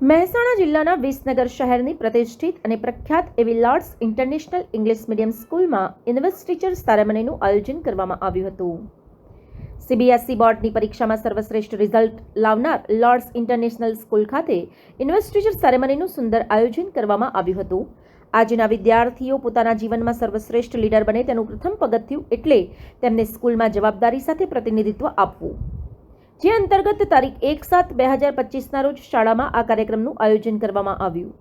મહેસાણા જિલ્લાના વિસનગર શહેરની પ્રતિષ્ઠિત અને પ્રખ્યાત એવી લોર્ડ્સ ઇન્ટરનેશનલ ઇંગ્લિશ મીડિયમ સ્કૂલમાં ઇન્વેસ્ટિચર સેરેમનીનું આયોજન કરવામાં આવ્યું હતું. સીબીએસઈ બોર્ડની પરીક્ષામાં સર્વશ્રેષ્ઠ રિઝલ્ટ લાવનાર લોર્ડ્સ ઇન્ટરનેશનલ સ્કૂલ ખાતે ઇન્વેસ્ટિચર સેરેમનીનું સુંદર આયોજન કરવામાં આવ્યું હતું. આજના વિદ્યાર્થીઓ પોતાના જીવનમાં સર્વશ્રેષ્ઠ લીડર બને તેનું પ્રથમ પગથિયું એટલે તેમને સ્કૂલમાં જવાબદારી સાથે પ્રતિનિધિત્વ આપવું. જે અંતર્ગત તારીખ એક સાત બે હજાર પચીસના રોજ શાળામાં આ કાર્યક્રમનું આયોજન કરવામાં આવ્યું.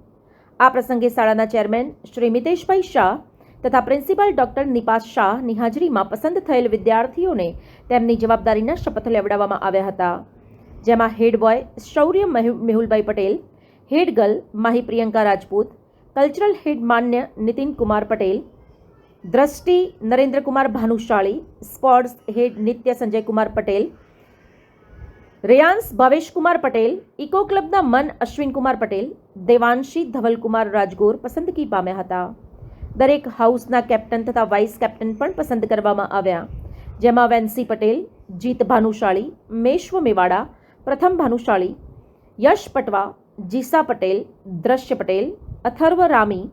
આ પ્રસંગે શાળાના ચેરમેન શ્રી મિતેશભાઈ શાહ તથા પ્રિન્સિપાલ ડોક્ટર નિપાસ શાહની હાજરીમાં પસંદ થયેલ વિદ્યાર્થીઓને તેમની જવાબદારીના શપથ લેવડાવવામાં આવ્યા હતા. જેમાં head boy Shaurya Mehu- Mehulbhai Patel, head girl Mahi Priyanka Rajput, cultural head Manya Nitin Kumar Patel, દ્રષ્ટિ Narendrakumar Bhanushali, sports head Nitya Sanjay Kumar Patel Reyansh Bhaveshkumar Patel, eco ક્લબના Mann Ashwinkumar Patel, Devanshi Dhavalkumar Rajgor પસંદગી પામ્યા હતા. દરેક હાઉસના કેપ્ટન તથા વાઇસ કેપ્ટન પણ પસંદ કરવામાં આવ્યા. જેમાં વેન્સી પટેલ, જીત ભાનુશાળી, મેશ્વ મેવાડા, પ્રથમ ભાનુશાળી, યશ પટવા, જીસા પટેલ, દ્રશ્ય પટેલ, અથર્વ રામી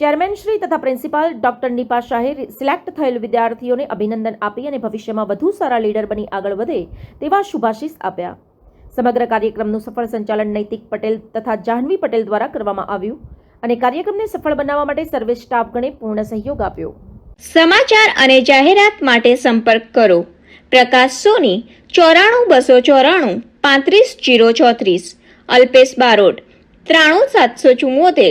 ચેરમેનશ્રી તથા પ્રિન્સિપાલ ડોક્ટર નિપા શાહે સિલેક્ટ થયેલ વિદ્યાર્થીઓને અભિનંદન આપી અને ભવિષ્યમાં વધુ સારા લીડર બની આગળ વધે તેવા શુભાશીષ આપ્યા. સમગ્ર કાર્યક્રમનું સફળ સંચાલન નૈતિક પટેલ તથા જાહ્નવી પટેલ દ્વારા કરવામાં આવ્યું અને કાર્યક્રમને સફળ બનાવવા માટે સર્વે સ્ટાફગણે પૂર્ણ સહયોગ આપ્યો. સમાચાર અને જાહેરાત માટે સંપર્ક કરો. પ્રકાશ સોની, ચોરાણું બસો ચોરાણું, પાંત્રીસ જીરો ચોત્રીસ, અલ્પેશ બારોટ, ત્રાણું સાતસો ચુમ્મોતેર